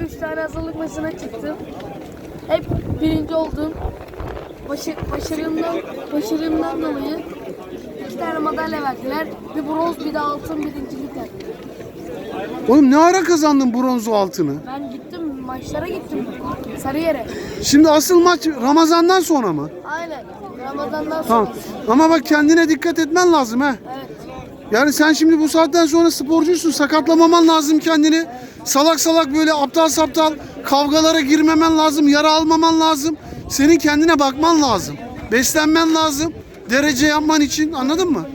üç tane hazırlık maçına çıktım. Hep birinci oldum. Başı, başarımdan, başarımdan dolayı iki tane madalya verdiler. Bir bronz bir de altın birincilik verdiler. Oğlum ne ara kazandın bronzu altını? Ben gittim maçlara gittim. Sarıyer'e. Şimdi asıl maç Ramazan'dan sonra mı? Aynen. Ramazan'dan sonra. Tamam. Ama bak kendine dikkat etmen lazım ha. Evet. Yani sen şimdi bu saatten sonra sporcusun. Sakatlamaman lazım kendini. Salak salak böyle aptal saptal kavgalara girmemen lazım. Yara almaman lazım. Senin kendine bakman lazım. Beslenmen lazım. Derece yapman için anladın mı?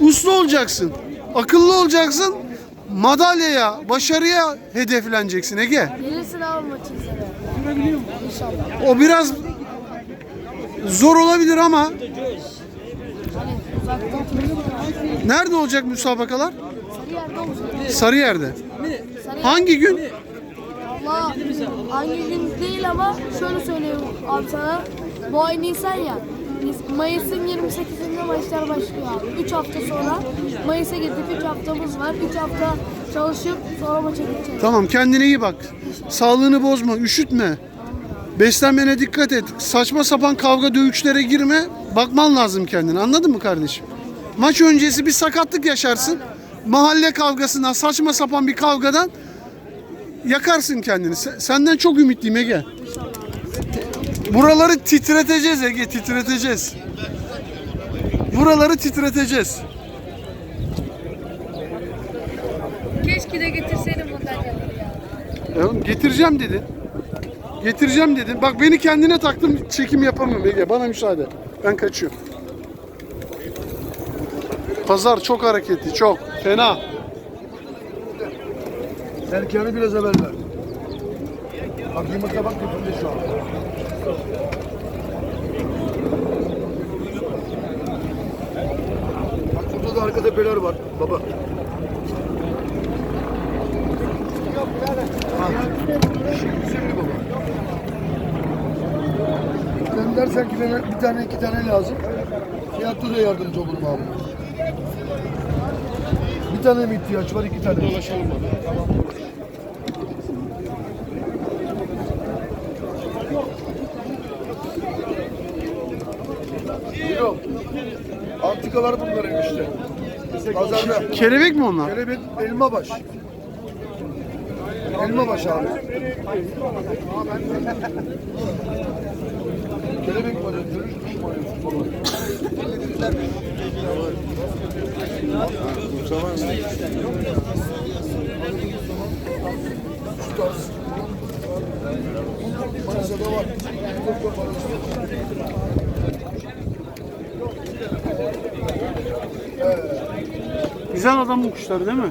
Uslu olacaksın. Akıllı olacaksın. Madalyaya, başarıya hedefleneceksin Ege. Gelirsin abi maçı izlemeye. İnşallah. O biraz zor olabilir ama nerede olacak müsabakalar? Sarıyer'de olacak. Sarıyer'de. Sarıyer. Hangi gün? Valla hangi gün değil ama şöyle söyleyeyim abi sana. Bu ay Nisan ya. Mayıs'ın 28'inde maçlar başlıyor abi. 3 hafta sonra Mayıs'a girdik. 3 haftamız var. 3 hafta çalışıp sonra maça gideceğiz. Tamam kendine iyi bak. Sağlığını bozma, üşütme. Beslenmene dikkat et. Saçma sapan kavga dövüşlere girme. Bakman lazım kendine. Anladın mı kardeşim? Maç öncesi bir sakatlık yaşarsın. Mahalle kavgasından, saçma sapan bir kavgadan yakarsın kendini. Se- Senden çok ümitliyim Ege. Buraları titreteceğiz Ege, titreteceğiz. Buraları titreteceğiz. Keşke de getirseydin madalyaları ya. E oğlum getireceğim dedi. Getireceğim dedi. Bak beni kendine taktım çekim yapamıyorum Ege. Bana müsaade. Ben kaçıyorum. Pazar çok hareketli. Çok. Fena. Erkeğini biraz evvel ver. Bak yumurta bak götünde şu an. Bak burada da arka tepeler var baba. Ha. Şimdi baba. Sen dersen ki bana bir tane iki tane lazım. Fiyatta da yardımcı olurum abi. Bir tane mi ihtiyaç var iki tane? Dolaşalım baba. Yok. Antikalar bunların işte. Pazarda. Kelebek mi onlar? Kelebek elma baş. Elma baş abi. Kelebek var. Görüş kuş baba? Şu tarz. Var. Değil mi?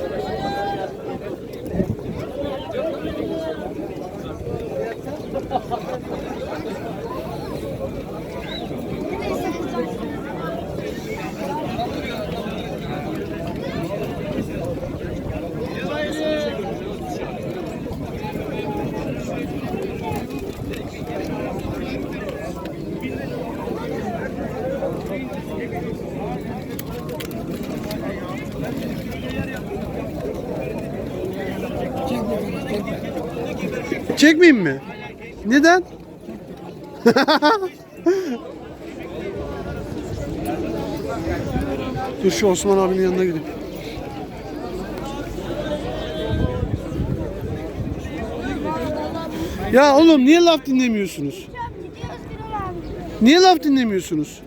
Çekmeyeyim mi? Neden? Dur şu Osman abinin yanına gidip. Ya oğlum niye laf dinlemiyorsunuz? Niye laf dinlemiyorsunuz?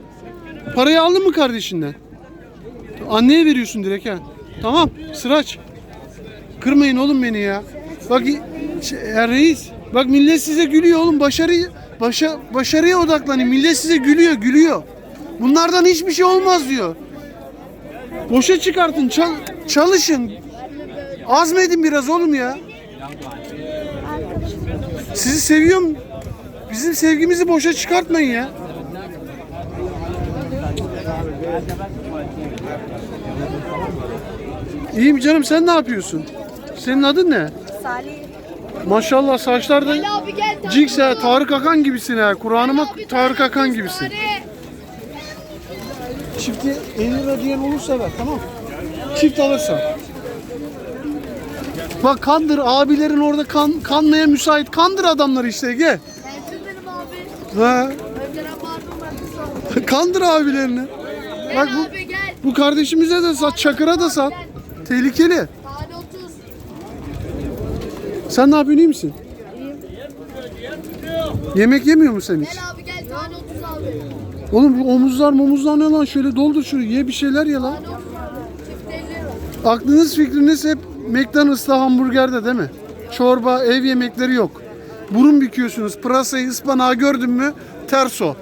Parayı aldın mı kardeşinden? Anneye veriyorsun direkt ha. Tamam sıraç. Kırmayın oğlum beni ya. Bak ya reis. Bak millet size gülüyor oğlum. Başarı başa, başarıya odaklanın. Millet size gülüyor, gülüyor. Bunlardan hiçbir şey olmaz diyor. Boşa çıkartın, çal- çalışın. Azmedin biraz oğlum ya. Sizi seviyorum. Bizim sevgimizi boşa çıkartmayın ya. İyiyim canım sen ne yapıyorsun? Senin adın ne? Salih. Maşallah saçlar da abi gel. Jinx ya Tarık Akan gibisin ha. Kur'an'ıma Tarık Akan gibisin. Çifti 50 lira diyen olursa ver tamam. Çift alırsan. Bak kandır abilerin orada kan, kanmaya müsait. Kandır adamları işte gel. Ha, kandır abilerini. Bak bu, bu kardeşimize de sat, Çakır'a da sat. Tehlikeli. Tane 30. Sen ne yapıyorsun iyi misin? Yemek yemiyor musun sen hiç? Gel abi gel tane 30 abi. Oğlum bu omuzlar momuzlar ne lan? Şöyle doldur şunu ye bir şeyler ye lan. Tane 30 abi. Çift 50 lira. Aklınız fikriniz hep McDonald's'ta hamburgerde değil mi? Çorba, ev yemekleri yok. Burun büküyorsunuz. Pırasayı, ıspanağı gördün mü ters o.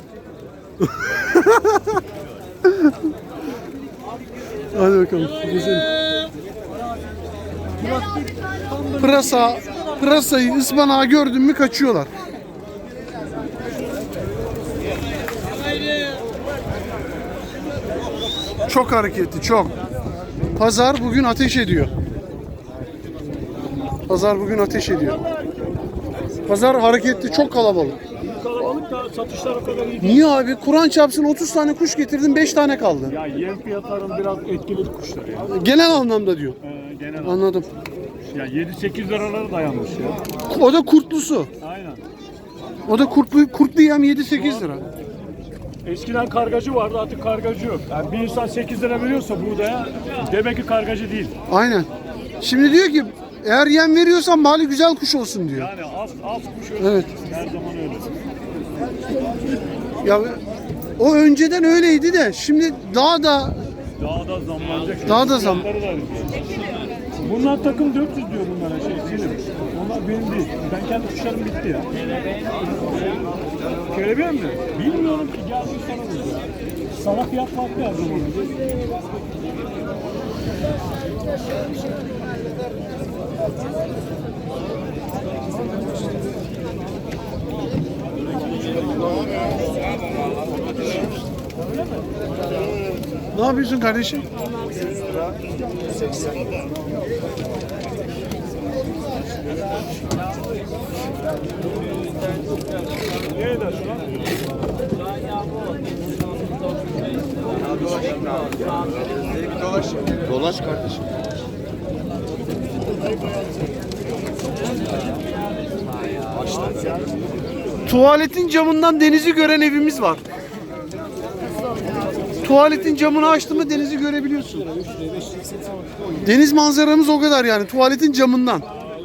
Hadi bakalım. Gezelim. Pırasa, pırasayı, ıspanağı gördün mü kaçıyorlar. Çok hareketli, çok. Pazar bugün ateş ediyor. Pazar bugün ateş ediyor. Pazar hareketli, çok kalabalık. Kalabalık da satışlar o kadar iyi değil. Niye abi? Kur'an çarpsın 30 tane kuş getirdin 5 tane kaldı. Ya yem fiyatların biraz etkili kuşlar ya. Genel anlamda diyor. Ee, genel Anladım. Ya 7-8 liralara dayanmış ya. O da kurtlusu. Aynen. O da kurtlu, kurtlu yem 7-8 lira. Eskiden kargacı vardı artık kargacı yok. Yani bir insan 8 lira veriyorsa buğdaya demek ki kargacı değil. Aynen. Şimdi diyor ki eğer yem veriyorsan bari güzel kuş olsun diyor. Yani az az kuş öyle. Evet. Her zaman öyle. Ya o önceden öyleydi de şimdi daha da Daha da zamlanacak. Daha da zam-. Bunlar takım 400 diyor bunlara şey Silim. Onlar benim değil. Ben kendi kuşlarım bitti ya. Kelebeğe mi? Bilmiyorum ki geldim sana burada. Sana fiyat farklı her zaman. ne yapıyorsun kardeşim? Ne eder şu an? Dolaş kardeşim. Tuvaletin camından denizi gören evimiz var. Tuvaletin camını açtın mı denizi görebiliyorsun. Deniz manzaramız o kadar yani tuvaletin camından.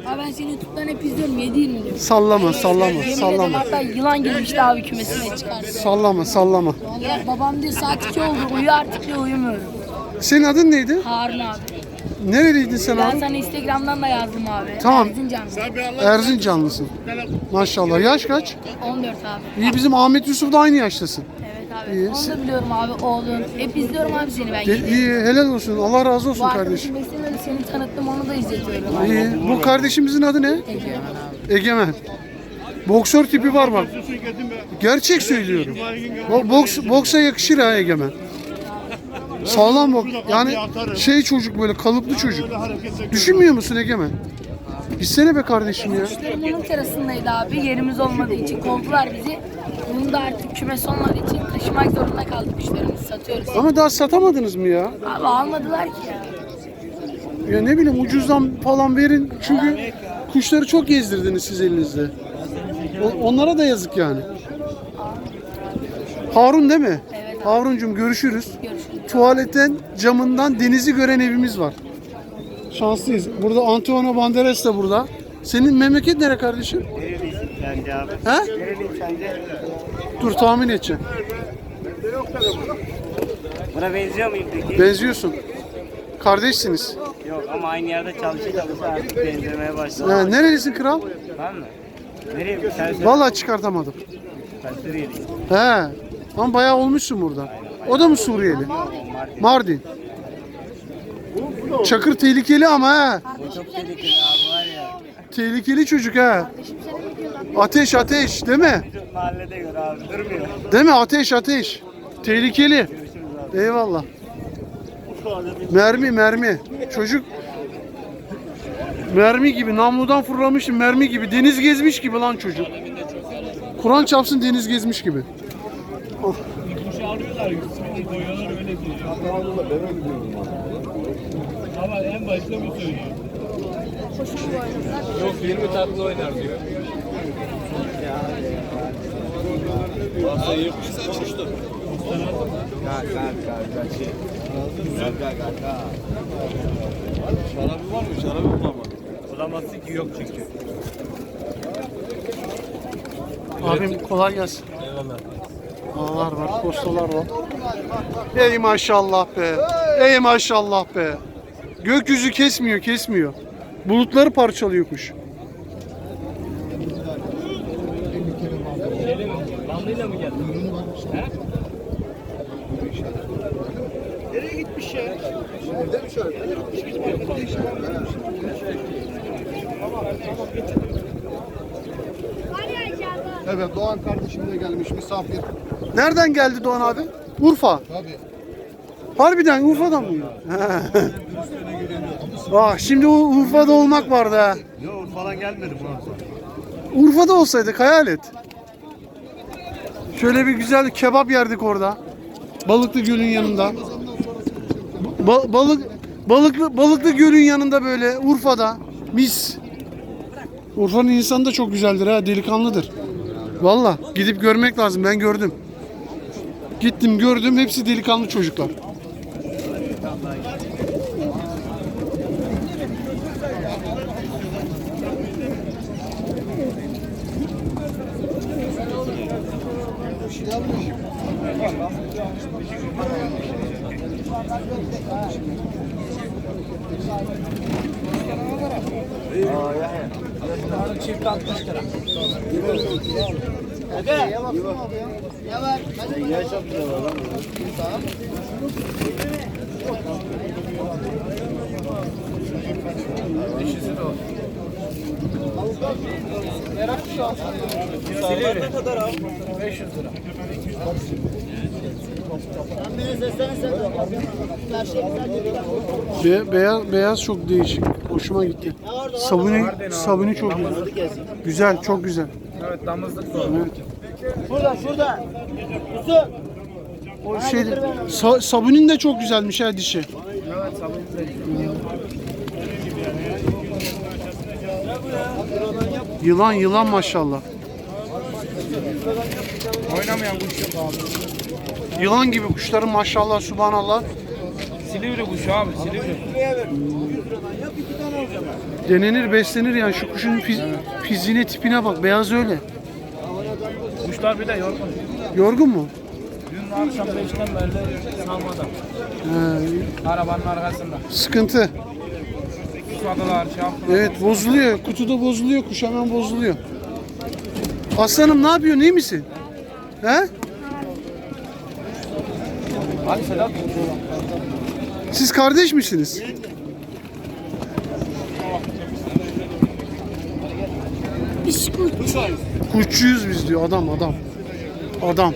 Abi ben seni YouTube'dan hep izliyorum 7 24. Sallama sallama sallama. hatta yılan girmişti abi kümesine çıkardı. Sallama sallama. Vallahi babam diyor saat 2 oldu uyu artık diyor uyumuyorum. Senin adın neydi? Harun abi. Nereliydin sen Ben abi? sana Instagram'dan da yazdım abi. Tamam. Erzincan. Erzincanlısın. Maşallah. Yaş kaç? 14 abi. İyi bizim Ahmet Yusuf da aynı yaştasın. Abi. İyi. Onu da biliyorum abi oğlun. Hep izliyorum abi seni ben. Yedi. iyi helal olsun. Allah razı Bu olsun kardeşim. arkadaşım seni tanıttım onu da izletiyorum. abi. İyi. Bu kardeşimizin adı ne? Ege. Egemen. Boksör tipi var bak. Gerçek söylüyorum. Bo- Boks, boksa yakışır ha Egemen. Sağlam bok. Yani şey çocuk böyle kalıplı çocuk. Düşünmüyor musun Egemen? Gitsene be kardeşim ya. Kuşlarım onun terasındaydı abi. Yerimiz olmadığı için kovdular bizi. Bunu da artık kümes olmadığı için taşımak zorunda kaldık kuşlarımızı satıyoruz. Ama daha satamadınız mı ya? Abi almadılar ki ya. Ya ne bileyim ucuzdan falan verin. Çünkü kuşları çok gezdirdiniz siz elinizde. O- onlara da yazık yani. Harun değil mi? Evet. Harun'cum görüşürüz. Görüşürüz. Tuvaletten camından denizi gören evimiz var. Şanslıyız. Burada Antonio Banderas da burada. Senin memleket nere kardeşim? Bence abi. He? Nereliyim sence? Dur tahmin edeceğim. Buna benziyor muyum peki? Benziyorsun. Kardeşsiniz. Yok ama aynı yerde çalışa çalışa artık benzemeye başladı. Ha, nerelisin kral? Var mı? Nereye? Sen Vallahi çıkartamadım. Kayseri'yim. He. Ama bayağı olmuşsun burada. O da mı Suriyeli? Mardin. Çakır tehlikeli ama ha. Çok tehlikeli abi var ya. Tehlikeli çocuk ha. Ateş ateş değil mi? Mahallede gör abi durmuyor. Değil mi? Ateş ateş. Tehlikeli. Eyvallah. Mermi mermi. Çocuk Mermi gibi, namludan fırlamış mermi gibi, deniz gezmiş gibi lan çocuk. Kur'an çarpsın deniz gezmiş gibi. Söylüyor. Yok 20 tatlı oynar diyor. Şarabı var mı? Şarabı bulamadım. Bulamazsın ki yok çünkü. Abim kolay gelsin. Eyvallah. Ağlar var, postalar var. Ey maşallah be. Ey maşallah be. Gökyüzü kesmiyor, kesmiyor. Bulutları parçalıyor kuş. Evet Doğan kardeşim de gelmiş misafir. Nereden geldi Doğan abi? Urfa. Tabii. Harbiden Urfa'dan mı? Ah şimdi Urfa'da olmak vardı ha. Yok falan gelmedi bu. Urfa'da olsaydık hayal et. Şöyle bir güzel kebap yerdik orada. Balıklı Göl'ün yanında. Ba- balık balıklı balıklı Göl'ün yanında böyle Urfa'da mis. Urfa'nın insanı da çok güzeldir ha, delikanlıdır. Valla gidip görmek lazım. Ben gördüm. Gittim gördüm hepsi delikanlı çocuklar. Bunların çift 60 lira. Ebe. Ne var? Ne var? çok güzel var lan. Tamam. Eşisi de o. Merak şu an. Silivri. Ne kadar abi? 500 lira. Be- beyaz beyaz çok değişik. Hoşuma gitti. Sabuni sabuni çok güzel. Güzel, çok güzel. Evet damızlık Evet. Şurada şurada. O şey sa- sabunun da çok güzelmiş ha dişi. Evet sabun Yılan yılan maşallah. Oynamayan kuş yok abi. Yılan gibi kuşların maşallah subhanallah. Silivri kuşu abi Silivri. Denenir beslenir yani şu kuşun fiz- fiziğine tipine bak beyaz öyle. Kuşlar bir de yorgun. Yorgun mu? Dün akşam 5'ten beri salmada. He, Arabanın arkasında. sıkıntı. Susadılar şey yaptılar. Evet bozuluyor. Kutuda bozuluyor. Kuş hemen bozuluyor. Aslanım ne yapıyorsun? İyi misin? He? Siz kardeş misiniz? İş kuş. Kuşçuyuz biz diyor adam adam. Adam.